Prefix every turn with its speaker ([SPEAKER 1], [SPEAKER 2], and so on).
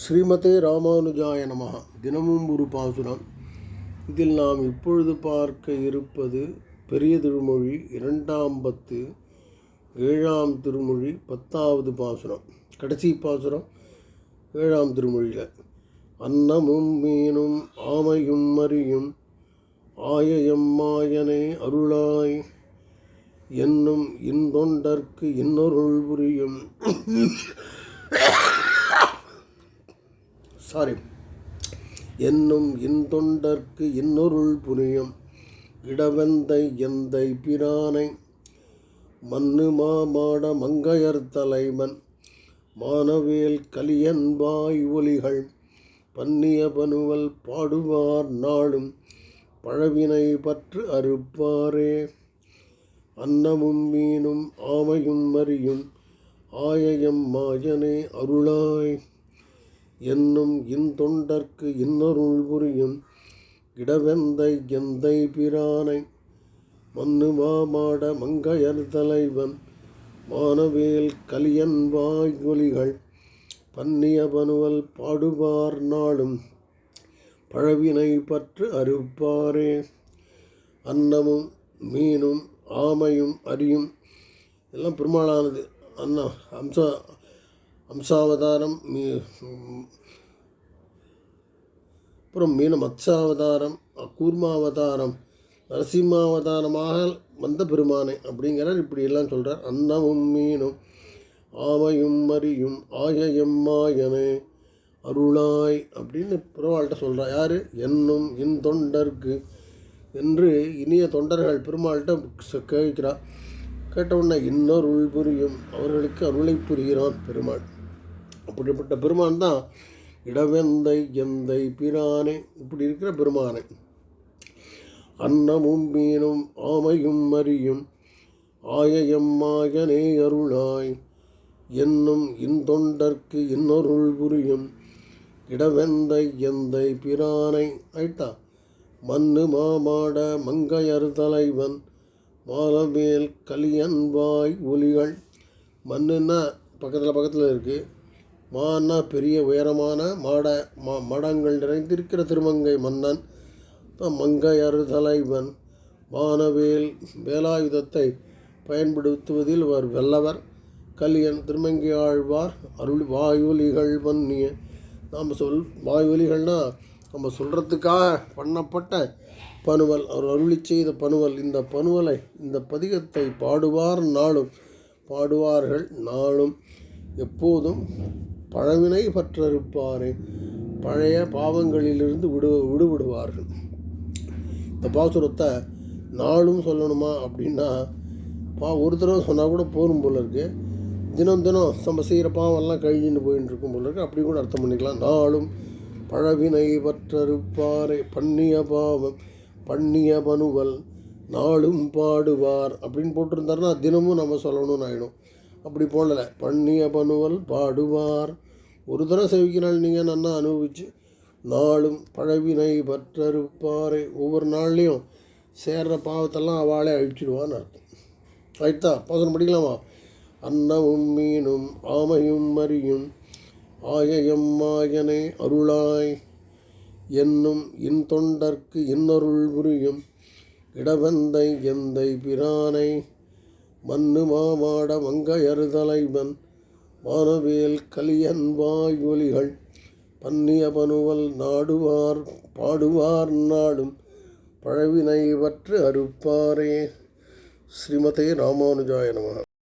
[SPEAKER 1] ஸ்ரீமதே ராமானுஜாய நமகா தினமும் ஒரு பாசுரம். இதில் நாம் இப்பொழுது பார்க்க இருப்பது பெரிய திருமொழி இரண்டாம் பத்து ஏழாம் திருமொழி பத்தாவது பாசுரம். கடைசி பாசுரம் ஏழாம் திருமொழியில். அன்னமும் மீனும் ஆமையும் மறியும் ஆயயம் மாயனே அருளாய். என்னும் இந்தொண்டர்க்கு இன்னொருள் புரியும். சாரி என்னும் இன்தொண்டர்க்கு இன்னொருள் புரியும் இடவெந்தை எந்தை பிரானை. மண்ணு மாமாட மங்கையர் தலைவன் மானவேல் கலியன்பாய் ஒலிகள். பன்னிய பனுவல் பாடுவார் நாளும். பழவினை பற்று அறுப்பாரே. அன்னமும் மீனும் ஆமையும் மறியும் ஆயயம் மாயனே அருளாய். என்னும் இன்தொண்டர்க்கு இன்னொருள் புரியும் இடவெந்தை எந்தை பிரானை மண்ணு மாமாட மங்கையர் தலைவன் மானவேல் கலியன் வாய்கொலிகள் பன்னிய பனுவல் பாடுவார் நாளும் பழவினை பற்று அறுப்பாரே. அன்னமும் மீனும் ஆமையும் அரியும் எல்லாம் பெருமாளானது. அண்ணா அம்சா அம்சாவதாரம் மீ அப்புறம் மீன மத்சாவதாரம் கூர்மாவதாரம் நரசிம்மாவதாரமாக வந்த பெருமானை அப்படிங்கிறார் இப்படியெல்லாம் சொல்கிறார் அன்னமும் மீனும் ஆமையும் மரியும் ஆயயம் மாயனே அருளாய் அப்படின்னு பெருமாள்கிட்ட சொல்கிறார் யார்? என்னும் என் தொண்டர்க்கு என்று இனிய தொண்டர்கள் பெருமாள்கிட்ட கேட்கிறார் கேட்டவுடனே இன்னொருள் புரியும். அவர்களுக்கு அருளை புரிகிறான் பெருமாள். அப்படிப்பட்ட பெருமான் தான். இடவெந்தை எந்தை பிரானே. இப்படி இருக்கிற பெருமானை. அன்னமும் மீனும் ஆமையும் மறியும் ஆயையம்மாயனே அருளாய். என்னும் இந்தொண்டர்க்கு இன்னொருள் புரியும். இடவெந்தை எந்தை பிரானை. ஆயிட்டா மண்ணு மாமாட மங்கையர் தலைவன். மாலமேல் கலியன்பாய் ஒலிகள். மண்ணுன்னா பக்கத்தில் பக்கத்தில் இருக்குது மான்னா பெரிய உயரமான மாட மா மடங்கள் நிறைந்திருக்கிற திருமங்கை மன்னன் மங்கை தலைவன் வானவேல் வேலாயுதத்தை பயன்படுத்துவதில் அவர் வெல்லவர். கலியன் திருமங்கை ஆழ்வார் அருள் வாயொலிகள் பண்ணிய நாம் சொல் வாயுலிகள்னால் நம்ம சொல்கிறதுக்காக பண்ணப்பட்ட பனுவல் அவர் அருளி செய்த பனுவல் இந்த பனுவலை இந்த பதிகத்தை பாடுவார் நாளும் பாடுவார்கள் நாளும். எப்போதும் பழவினை பற்றிருப்பாரே பழைய பாவங்களிலிருந்து விடு விடுபடுவார்கள். இந்த பாசுரத்தை நாளும் சொல்லணுமா அப்படின்னா பா ஒரு தடவை சொன்னால் கூட போரும் போல இருக்குது தினம் தினம் நம்ம செய்கிற பாவம்லாம் கழிஞ்சுன்னு போயின்னு இருக்கும் போல இருக்குது அப்படி கூட அர்த்தம் பண்ணிக்கலாம். நாளும் பழவினை பற்றறுப்பாரை. பண்ணிய பாவம் பண்ணிய பனுவல் நாளும் பாடுவார் அப்படின்னு போட்டிருந்தாருன்னா தினமும் நம்ம சொல்லணும்னு ஆகிடும் அப்படி போடலை. பண்ணிய பனுவல் பாடுவார். ஒரு தடவை செவிக்கிறாள் நீங்கள் நன்னா அனுபவிச்சு நாளும் பழவினை பற்றறுப்பாரை. ஒவ்வொரு நாள்லேயும் சேர்ற பாவத்தெல்லாம் அவளே அழிச்சிடுவான்னு அர்த்தம். ஆயிட்டா பாசனம் படிக்கலாமா? அன்னமும் மீனும் ஆமையும் மறியும் ஆயயம் மாயனை அருளாய். என்னும் இன் தொண்டர்க்கு இன்னொருள் புரியும் இடவந்தை எந்தை பிரானை. மண்ணு மாமாட மங்கையரு வானவேல் கலியன் வாயொலிகள் பன்னிய பனுவல் நாடுவார் பாடுவார் நாடும் பழவினை பற்று அறுப்பாரே. ஸ்ரீமதே ராமானுஜாய நமக.